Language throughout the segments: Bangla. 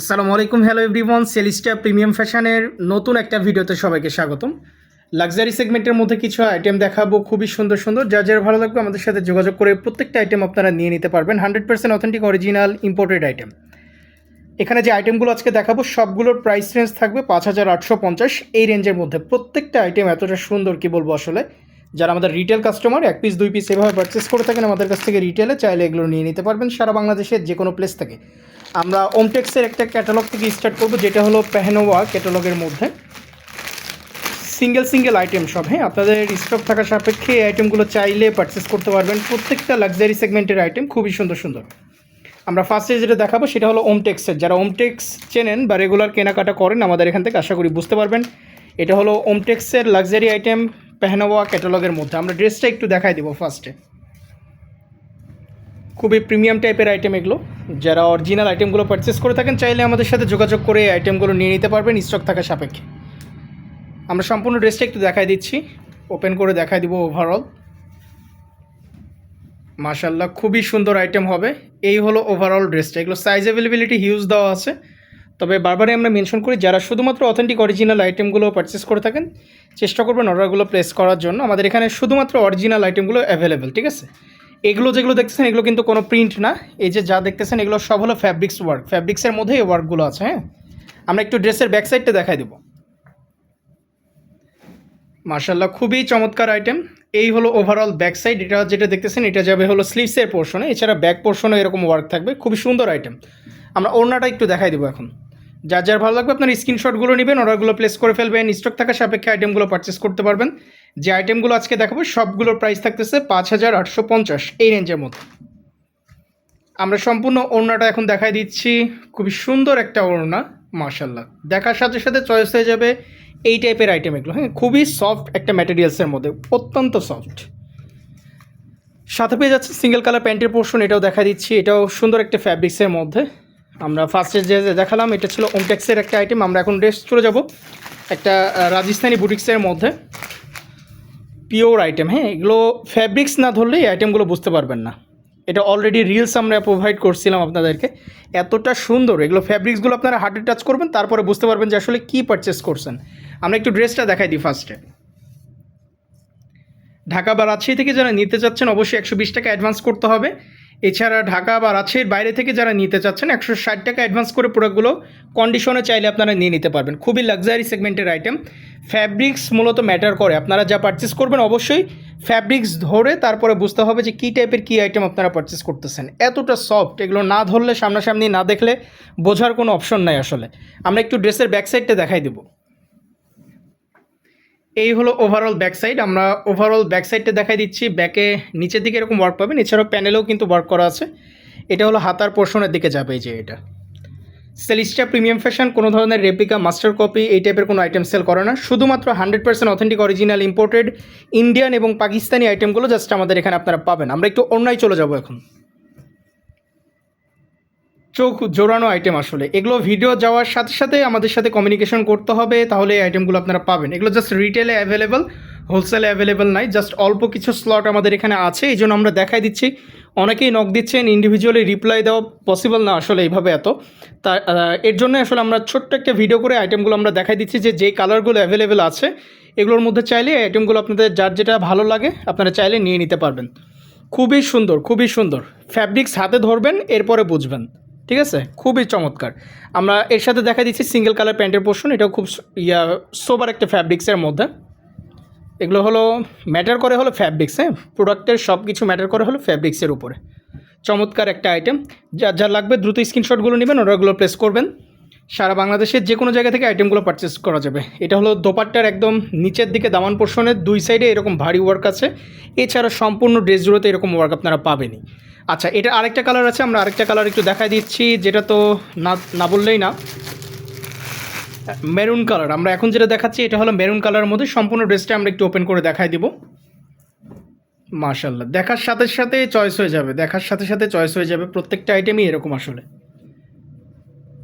আসসালামু আলাইকুম হ্যালো এভরিওয়ান সেলিস্টা প্রিমিয়াম ফ্যাশনের নতুন একটা ভিডিওতে সবাইকে স্বাগতম। লাক্সারি সেগমেন্টের মধ্যে কিছু আইটেম দেখাবো, খুবই সুন্দর সুন্দর। যা যার ভালো লাগবে আমাদের সাথে যোগাযোগ করে প্রত্যেকটা আইটেম আপনারা নিয়ে নিতে পারবেন hundred percent authentic original imported item এখানে যে আইটেমগুলো আজকে দেখাবো, সবগুলোর প্রাইস রেঞ্জ থাকবে পাঁচ হাজার আটশো পঞ্চাশ। এই রেঞ্জের মধ্যে প্রত্যেকটা আইটেম এতটা সুন্দর কি বলব আসলে? যারা আমাদের রিটেল কাস্টমার এক পিস দুই পিস এভাবে পারচেস করে থাকেন, আমাদের কাছ থেকে রিটেলে চাইলে এগুলো নিয়ে নিতে পারবেন সারা বাংলাদেশের যে কোনো প্লেস থেকে। আমরা ওমটেক্সের একটা ক্যাটালগ থেকে স্টার্ট করব, যেটা হলো পেহনোয়া ক্যাটালগের মধ্যে। সিঙ্গেল সিঙ্গেল আইটেম সব হ্যাঁ? আপনাদের স্টক থাকা সাপেক্ষে এই আইটেমগুলো চাইলে পারচেস করতে পারবেন। প্রত্যেকটা লাক্সারি সেগমেন্টের আইটেম খুবই সুন্দর সুন্দর। আমরা ফার্স্টে যেটা দেখাবো, সেটা হলো ওমটেক্সের যারা ওমটেক্স চেনেন বা রেগুলার কেনাকাটা করেন, আমাদের এখান থেকে আশা করি বুঝতে পারবেন। এটা হলো ওমটেক্সের লাক্সারি আইটেম পেহনোয়া ক্যাটালগের মধ্যে। আমরা ড্রেসটা একটু দেখাই দেবো ফার্স্টে খুবই প্রিমিয়াম টাইপের আইটেম এগুলো। যারা অরিজিনাল আইটেমগুলো পারচেস করে থাকেন, চাইলে আমাদের সাথে যোগাযোগ করে এই আইটেমগুলো নিয়ে নিতে পারবেন স্টক থাকা সাপেক্ষে। আমরা সম্পূর্ণ ড্রেসটা একটু দেখাই দিচ্ছি। ওপেন করে দেখাই দিব ওভারঅল মাশাল্লাহ খুবই সুন্দর আইটেম হবে। এই হলো ওভারঅল ড্রেসটা এগুলো সাইজ অ্যাভেলেবিলিটি হিউজ দেওয়া আছে। তবে বারবারই আমরা মেনশন করি, যারা শুধুমাত্র অথেন্টিক অরিজিনাল আইটেমগুলো পারচেস করে থাকেন, চেষ্টা করবেন অর্ডারগুলো প্লেস করার জন্য। আমাদের এখানে শুধুমাত্র অরিজিনাল আইটেমগুলো অ্যাভেলেবেল ঠিক আছে? এগুলো যেগুলো দেখতেছেন, এগুলো কিন্তু কোনো প্রিন্ট না। এই যে যা দেখতেছেন, এগুলো সব হলো ফ্যাব্রিক্স ওয়ার্ক ফ্যাব্রিক্সের মধ্যে এই ওয়ার্কগুলো আছে হ্যাঁ? আমরা একটু ড্রেসের ব্যাক সাইডটা দেখাই দেবো। মার্শাল্লাহ খুবই চমৎকার আইটেম এই হলো ওভারঅল ব্যাক সাইড এটা যেটা দেখতেছেন, এটা যাবে হলো স্লিভসের পোর্শনে এছাড়া ব্যাক পোর্শনে এরকম ওয়ার্ক থাকবে। খুবই সুন্দর আইটেম আমরা ওড়নাটা একটু দেখাই দেবো এখন। যার যার ভালো লাগবে আপনার স্ক্রিনশটগুলো নেবেন অর্ডারগুলো প্লেস করে ফেলবেন স্টক থাকা সাপেক্ষে আইটেমগুলো পারচেস করতে পারবেন। যে আইটেমগুলো আজকে দেখাবো, সবগুলোর প্রাইস থাকতেছে পাঁচ হাজার আটশো পঞ্চাশ, এই রেঞ্জের মধ্যে। আমরা সম্পূর্ণ ওড়নাটা এখন দেখাই দিচ্ছি। খুবই সুন্দর একটা ওড়না মার্শাল্লাহ দেখার সাথে সাথে চয়েস হয়ে যাবে এই টাইপের আইটেম এগুলো। হ্যাঁ খুবই সফট একটা ম্যাটেরিয়ালসের মধ্যে, অত্যন্ত সফট সাথে পেয়ে যাচ্ছে সিঙ্গেল কালার প্যান্টের পোর্শন এটাও দেখা দিচ্ছি। এটাও সুন্দর একটা ফ্যাব্রিক্সের মধ্যে। আমরা ফার্স্টে যে দেখালাম, এটা ছিল ওমটেক্সের একটা আইটেম আমরা এখন ড্রেস চলে যাব একটা রাজস্থানি বুটিক্সের মধ্যে। পিওর আইটেম হ্যাঁ? এগুলো ফ্যাব্রিক্স না ধরলে এই আইটেমগুলো বুঝতে পারবেন না। এটা অলরেডি রিলস আমরা প্রোভাইড করছিলাম আপনাদেরকে। এতটা সুন্দর, এগুলো ফ্যাব্রিক্সগুলো আপনারা হার্টে টাচ করবেন, তারপরে বুঝতে পারবেন যে আসলে কী পারচেস করছেন। আমরা একটু ড্রেসটা দেখাই দিই ফার্স্টে ঢাকা বা রাজশাহী থেকে যারা নিতে চাচ্ছেন, অবশ্যই একশো বিশ টাকা অ্যাডভান্স করতে হবে। এছাড়া ঢাকা বা রাজশাহীর বাইরে থেকে যারা নিতে চাচ্ছেন, একশো ষাট টাকা অ্যাডভান্স করে প্রোডাক্টগুলো কন্ডিশনে চাইলে আপনারা নিয়ে নিতে পারবেন। খুবই লাক্সারি সেগমেন্টের আইটেম ফ্যাব্রিক্স মূলত ম্যাটার করে। আপনারা যা পারচেস করবেন অবশ্যই ফ্যাব্রিক্স ধরে তারপরে বুঝতে হবে যে কী টাইপের কী আইটেম আপনারা পারচেস করতেছেন। এতটা সফট এগুলো না ধরলে সামনাসামনি না দেখলে বোঝার কোনো অপশন নাই আসলে। আমরা একটু ড্রেসের ব্যাক সাইডটা দেখাই দেবো। এই হলো ওভারঅল ব্যাক সাইড আমরা ওভারঅল ব্যাক সাইডটা দেখাই দিচ্ছি। ব্যাকে নিচের দিকে এরকম ওয়ার্ক পাবেন এছাড়াও প্যানেলেও কিন্তু ওয়ার্ক করা আছে। এটা হলো হাতার পোর্শনের দিকে যাবে যে এটা। সেলিস্টা প্রিমিয়াম ফ্যাশন কোনো ধরনের রেপ্লিকা মাস্টার কপি এই টাইপের কোনো আইটেম সেল করে না। শুধুমাত্র hundred percent authentic original imported Indian এবং পাকিস্তানি আইটেমগুলো জাস্ট আমাদের এখানে আপনারা পাবেন। আমরা একটু অন্যায় চলে যাব এখন। চোখ জোড়ানো আইটেম আসলে। এগুলো ভিডিও যাওয়ার সাথে সাথে আমাদের সাথে কমিউনিকেশন করতে হবে, তাহলে এই আইটেমগুলো আপনারা পাবেন। এগুলো জাস্ট রিটেলে অ্যাভেলেবল হোলসেলে অ্যাভেলেবল নাই জাস্ট অল্প কিছু স্লট আমাদের এখানে আছে, এই জন্য আমরা দেখাই দিচ্ছি। অনেকেই নক দিচ্ছেন ইন্ডিভিজুয়ালি রিপ্লাই দেওয়া পসিবল না আসলে এইভাবে এত। তা এর জন্য আসলে আমরা ছোট্ট একটা ভিডিও করে আইটেমগুলো আমরা দেখাই দিচ্ছি যে, যেই কালারগুলো অ্যাভেলেবেল আছে, এগুলোর মধ্যে চাইলে আইটেমগুলো আপনাদের যার যেটা ভালো লাগে, আপনারা চাইলে নিয়ে নিতে পারবেন। খুবই সুন্দর খুবই সুন্দর। ফ্যাব্রিক্স হাতে ধরবেন, এরপরে বুঝবেন। ঠিক আছে? খুবই চমৎকার। আমরা এর সাথে দেখা দিচ্ছি সিঙ্গেল কালার প্যান্টের পোর্শন এটাও খুব ইয়া সোবার একটা ফ্যাব্রিক্সের মধ্যে। এগুলো হলো ম্যাটার করে হলো ফ্যাব্রিক্স হ্যাঁ? প্রোডাক্টের সব কিছু ম্যাটার করে হলো ফ্যাব্রিক্সের উপরে। চমৎকার একটা আইটেম যা যা লাগবে দ্রুত স্ক্রিনশটগুলো নেবেন ওরাগুলো প্লেস করবেন। সারা বাংলাদেশের যে কোনো জায়গা থেকে আইটেমগুলো পারচেস করা যাবে। এটা হলো দোপাট্টার একদম নিচের দিকে দামান পোর্শনের দুই সাইডে এরকম ভারী ওয়ার্ক আছে। এছাড়া সম্পূর্ণ ড্রেস জুড়োতে এরকম ওয়ার্ক আপনারা পাবেনই। আচ্ছা এটা আরেকটা কালার আছে, আমরা আরেকটা কালার একটু দেখাই দিচ্ছি, যেটা তো না না বললেই না। মেরুন কালার আমরা এখন যেটা দেখাচ্ছি, এটা হলো মেরুন কালারের মধ্যে সম্পূর্ণ ড্রেসটা আমরা একটু ওপেন করে দেখাই দিব। মাশাল্লাহ দেখার সাথে সাথে চয়েস হয়ে যাবে, দেখার সাথে সাথে চয়েস হয়ে যাবে, প্রত্যেকটা আইটেমই এরকম আসলে।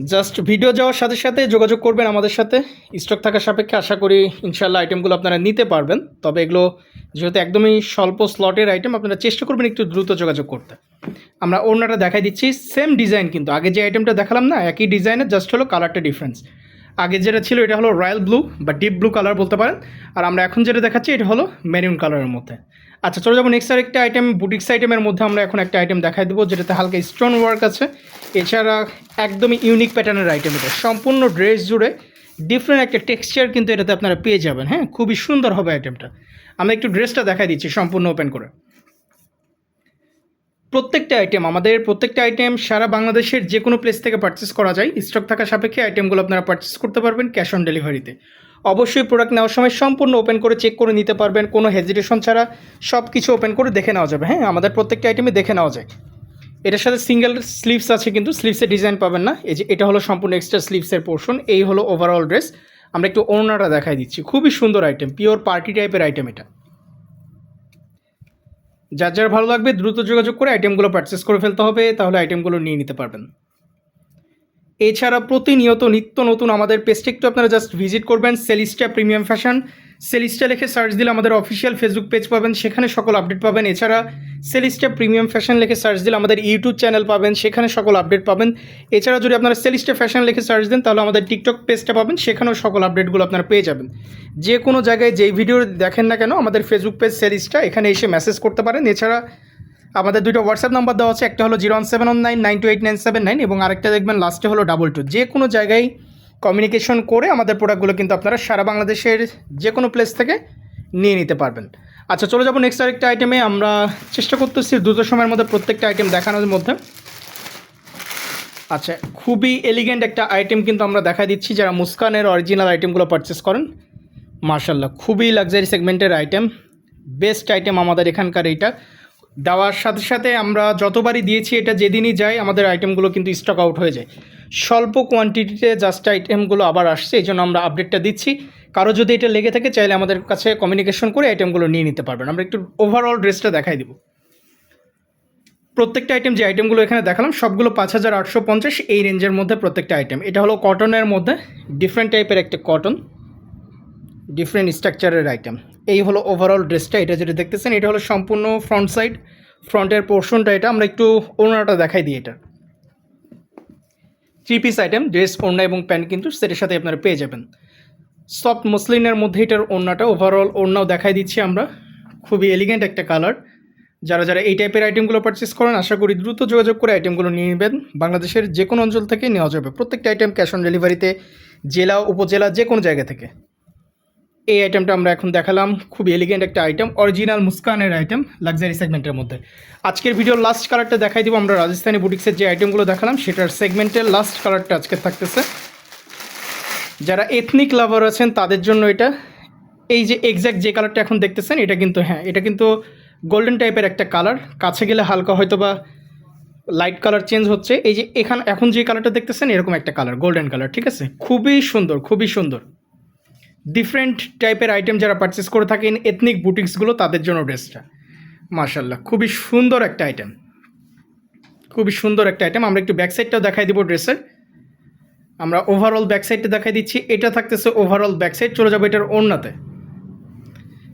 জাস্ট ভিডিও যাওয়ার সাথে সাথে যোগাযোগ করবেন আমাদের সাথে। স্টক থাকার সাপেক্ষে আশা করি ইনশাল্লাহ আইটেমগুলো আপনারা নিতে পারবেন। তবে এগুলো যেহেতু একদমই স্বল্প স্লটের আইটেম আপনারা চেষ্টা করবেন একটু দ্রুত যোগাযোগ করতে। আমরা ওড়নাটা দেখাই দিচ্ছি। সেম ডিজাইন কিন্তু। আগে যে আইটেমটা দেখালাম না, একই ডিজাইনের জাস্ট হলো কালারটা ডিফারেন্স আগে যেটা ছিল, এটা হলো রয়্যাল ব্লু বা ডিপ ব্লু কালার বলতে পারেন। আর আমরা এখন যেটা দেখাচ্ছি, এটা হলো মেরুন কালারের মধ্যে। আচ্ছা চলে যাব নেক্সট আরেকটা আইটেম বুটিক্স আইটেমের মধ্যে আমরা এখন একটা আইটেম দেখাই দেবো, যেটাতে হালকা স্টোন ওয়ার্ক আছে। এছাড়া একদমই ইউনিক প্যাটার্নের আইটেম এটা। সম্পূর্ণ ড্রেস জুড়ে ডিফারেন্ট একটা টেক্সচার কিন্তু এটাতে আপনারা পেয়ে যাবেন হ্যাঁ? খুবই সুন্দর হবে আইটেমটা আমরা একটু ড্রেসটা দেখাই দিচ্ছি সম্পূর্ণ ওপেন করে। প্রত্যেকটা আইটেম আমাদের প্রত্যেকটা আইটেম সারা বাংলাদেশের যে কোনো প্লেস থেকে পারচেস করা যায়। স্টক থাকা সাপেক্ষে আইটেমগুলো আপনারা পারচেস করতে পারবেন ক্যাশ অন ডেলিভারিতে অবশ্যই প্রোডাক্ট নেওয়ার সময় সম্পূর্ণ ওপেন করে চেক করে নিতে পারবেন, কোনো হেজিটেশন ছাড়া সব কিছু ওপেন করে দেখে নেওয়া যাবে। হ্যাঁ আমাদের প্রত্যেকটা আইটেমে দেখে নেওয়া যায়। এটার সাথে সিঙ্গেল স্লিভস আছে কিন্তু স্লিভসের ডিজাইন পাবেন না। এই যে, এটা হলো সম্পূর্ণ এক্সট্রা স্লিভসের পোর্শন এই হলো ওভারঅল ড্রেস আমরা একটু ওড়নাটা দেখাই দিচ্ছি। খুবই সুন্দর আইটেম পিওর পার্টি টাইপের আইটেম এটা। যার যার ভালো লাগবে দ্রুত যোগাযোগ করে আইটেমগুলো পারচেস করে ফেলতে হবে, তাহলে আইটেমগুলো নিয়ে নিতে পারবেন। এছাড়া প্রতিনিয়ত নিত্য নতুন আমাদের পেজটা একটু আপনারা জাস্ট ভিজিট করবেন সেলিস্টা প্রিমিয়াম ফ্যাশন সেলিস্টা লিখে সার্চ দিলে আমাদের অফিসিয়াল ফেসবুক পেজ পাবেন, সেখানে সকল আপডেট পাবেন। এছাড়া সেলিস্টা প্রিমিয়াম ফ্যাশন লিখে সার্চ দিলে আমাদের ইউটিউব চ্যানেল পাবেন, সেখানে সকল আপডেট পাবেন। এছাড়া যদি আপনারা সেলিস্টা ফ্যাশন লিখে সার্চ দেন, তাহলে আমাদের টিকটক পেজটা পাবেন, সেখানেও সকল আপডেটগুলো আপনারা পেয়ে যাবেন। যে কোনো জায়গায় যেই ভিডিও দেখেন না কেন, আমাদের ফেসবুক পেজ সেলিস্টা এখানে এসে মেসেজ করতে পারেন। এছাড়া আমাদের দুটো হোয়াটসঅ্যাপ নাম্বার দেওয়া আছে, একটা হলো zero one seven one nine nine two eight nine seven nine এবং আরেকটা দেখবেন লাস্টে হলো ডাবল টু যে কোনো জায়গায় কমিউনিকেশন করে আমাদের প্রোডাক্টগুলো কিন্তু আপনারা সারা বাংলাদেশের যে কোনো প্লেস থেকে নিয়ে নিতে পারবেন। আচ্ছা চলে যাব নেক্সট আরেকটা আইটেমে আমরা চেষ্টা করতেছি দ্রুত সময়ের মধ্যে প্রত্যেকটা আইটেম দেখানোর মধ্যে। আচ্ছা খুবই এলিগেন্ট একটা আইটেম কিন্তু আমরা দেখা দিচ্ছি যারা মুস্কানের অরিজিনাল আইটেমগুলো পারচেস করেন। মার্শাল্লাহ খুবই লাক্সারি সেগমেন্টের আইটেম বেস্ট আইটেম আমাদের এখানকার এইটা। দেওয়ার সাথে সাথে আমরা যতবারই দিয়েছি, এটা যেদিনই যায়, আমাদের আইটেমগুলো কিন্তু স্টক আউট হয়ে যায়। স্বল্প কোয়ান্টিটিতে জাস্ট আইটেমগুলো আবার আসছে, এই জন্য আমরা আপডেটটা দিচ্ছি। কারও যদি এটা লেগে থাকে, চাইলে আমাদের কাছে কমিউনিকেশন করে আইটেমগুলো নিয়ে নিতে পারবেন। আমরা একটু ওভারঅল ড্রেসটা দেখাই দিব। প্রত্যেকটা আইটেম যে আইটেমগুলো এখানে দেখালাম, সবগুলো পাঁচ হাজার আটশো পঞ্চাশ, এই রেঞ্জের মধ্যে প্রত্যেকটা আইটেম এটা হলো কটনের মধ্যে ডিফারেন্ট টাইপের একটা কটন ডিফারেন্ট স্ট্রাকচারের আইটেম এই হলো ওভারঅল ড্রেসটা এটা যেটা দেখতেছেন, এটা হলো সম্পূর্ণ ফ্রন্ট সাইড ফ্রন্টের পোর্শনটা এটা, আমরা একটু ওনাটা দেখাই দিই এটা। থ্রি পিস আইটেম ড্রেস ওড়না এবং প্যান্ট কিন্তু সেটের সাথে আপনারা পেয়ে যাবেন। সফট মসলিনের মধ্যে এটার ওড়নাটা ওভারঅল ওড়নাও দেখাই দিচ্ছি আমরা। খুবই এলিগেন্ট একটা কালার যারা যারা এই টাইপের আইটেমগুলো পারচেস করেন, আশা করি দ্রুত যোগাযোগ করে আইটেমগুলো নিয়ে নেবেন। বাংলাদেশের যে কোনো অঞ্চল থেকে নেওয়া যাবে। প্রত্যেকটা আইটেম ক্যাশ অন ডেলিভারিতে জেলা, উপজেলা, যে কোনো জায়গা থেকে। এই আইটেমটা আমরা এখন দেখালাম। খুব এলিগেন্ট একটা আইটেম অরিজিনাল মুস্কানের আইটেম লাক্সারি সেগমেন্টের মধ্যে। আজকের ভিডিওর লাস্ট কালারটা দেখাই দিব, আমরা রাজস্থানি বুটিক্সের যে আইটেমগুলো দেখালাম, সেটার সেগমেন্টের লাস্ট কালারটা আজকে থাকতেছে। যারা এথনিক লাভার আছেন, তাদের জন্য এটা। এই যে এক্স্যাক্ট যে কালারটা এখন দেখতেছেন, এটা কিন্তু হ্যাঁ এটা কিন্তু গোল্ডেন টাইপের একটা কালার কাছে গেলে হালকা হয়তো বা লাইট কালার চেঞ্জ হচ্ছে। এই যে এখানে, এখন যে কালারটা দেখতেছেন, এরকম একটা কালার গোল্ডেন কালার ঠিক আছে? খুবই সুন্দর খুবই সুন্দর। ডিফারেন্ট টাইপের আইটেম যারা পারচেস করে থাকেন এথনিক বুটিক্সগুলো তাদের জন্য ড্রেসটা মার্শাল্লাহ খুবই সুন্দর একটা আইটেম খুবই সুন্দর একটা আইটেম আমরা একটু ব্যাক সাইডটাও দেখাই দিব ড্রেসের আমরা ওভারঅল ব্যাক সাইডটা দেখাই দিচ্ছি। এটা থাকতেছে ওভারঅল ব্যাক সাইড চলে যাবে এটার ওড়নাতে।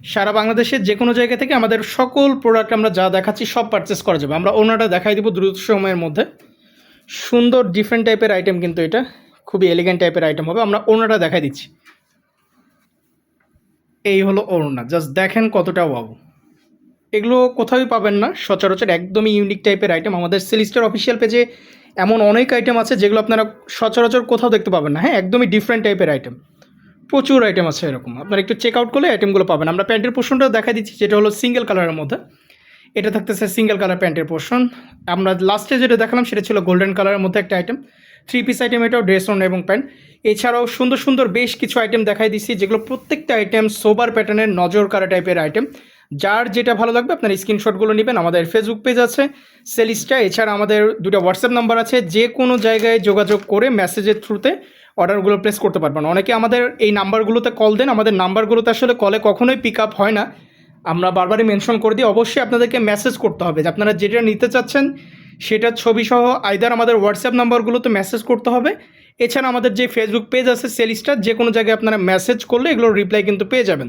সারা বাংলাদেশের যে কোনো জায়গা থেকে আমাদের সকল প্রোডাক্ট আমরা যা দেখাচ্ছি, সব পারচেস করা যাবে। আমরা ওনাটা দেখাই দিব দ্রুত সময়ের মধ্যে। সুন্দর ডিফারেন্ট টাইপের আইটেম কিন্তু এটা। খুবই এলিগেন্ট টাইপের আইটেম হবে। আমরা ওনাটা দেখাই দিচ্ছি। এই হলো অরুণা। জাস্ট দেখেন কতটা ওয়াও এগুলো কোথাওই পাবেন না। সচরাচর একদমই ইউনিক টাইপের আইটেম আমাদের সিলিস্টার অফিসিয়াল পেজে এমন অনেক আইটেম আছে যেগুলো আপনারা সচরাচর কোথাও দেখতে পাবেন না। হ্যাঁ একদমই ডিফারেন্ট টাইপের আইটেম প্রচুর আইটেম আছে এরকম। আপনারা একটু চেক আউট করলে আইটেমগুলো পাবেন। আমরা প্যান্টের পোর্শনটা দেখা দিচ্ছি, যেটা হলো সিঙ্গেল কালারের মধ্যে। এটা থাকতেছে সিঙ্গেল কালার প্যান্টের পোর্শন আমরা লাস্টে যেটা দেখালাম সেটা ছিল গোল্ডেন কালারের মধ্যে একটা আইটেম থ্রি পিস আইটেম এটাও ড্রেস অন এবং প্যান্ট এছাড়াও সুন্দর সুন্দর বেশ কিছু আইটেম দেখাই দিচ্ছি যেগুলো প্রত্যেকটা আইটেম সোবার প্যাটার্নের নজর কারা টাইপের আইটেম যার যেটা ভালো লাগবে আপনার স্ক্রিনশটগুলো নেবেন, আমাদের ফেসবুক পেজ আছে সেলিস্টা এছাড়া আমাদের দুটো হোয়াটসঅ্যাপ নাম্বার আছে। যে কোনো জায়গায় যোগাযোগ করে মেসেজের থ্রুতে অর্ডারগুলো প্লেস করতে পারবেন। অনেকে আমাদের এই নাম্বারগুলোতে কল দেন, আমাদের নাম্বারগুলোতে আসলে কলে কখনোই পিক আপ হয় না। আমরা বারবারই মেনশন করে দিই, অবশ্যই আপনাদেরকে মেসেজ করতে হবে যে আপনারা যেটা নিতে চাচ্ছেন সেটার ছবি সহ আইদার আমাদের হোয়াটসঅ্যাপ নাম্বারগুলোতে মেসেজ করতে হবে। এছাড়া আমাদের যে ফেসবুক পেজ আছে সেলিস্টার যে কোনো জায়গায় আপনারা মেসেজ করলে এগুলোর রিপ্লাই কিন্তু পেয়ে যাবেন।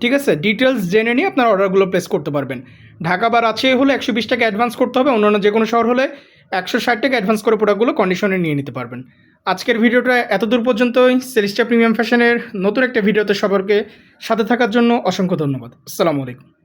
ঠিক আছে? ডিটেলস জেনে নিয়ে আপনার অর্ডারগুলো প্লেস করতে পারবেন। ঢাকা বা রাজশাহী হলে একশো বিশ টাকা অ্যাডভান্স করতে হবে, অন্যান্য যে কোনো শহর হলে একশো ষাট টাকা অ্যাডভান্স করে প্রোডাক্টগুলো কন্ডিশনে নিয়ে নিতে পারবেন। আজকের ভিডিওটা এতদূর পর্যন্তই। সেরিস্টা প্রিমিয়াম ফ্যাশনের নতুন একটা ভিডিওতে সবারকে সাথে থাকার জন্য অসংখ্য ধন্যবাদ। আসসালামু আলাইকুম।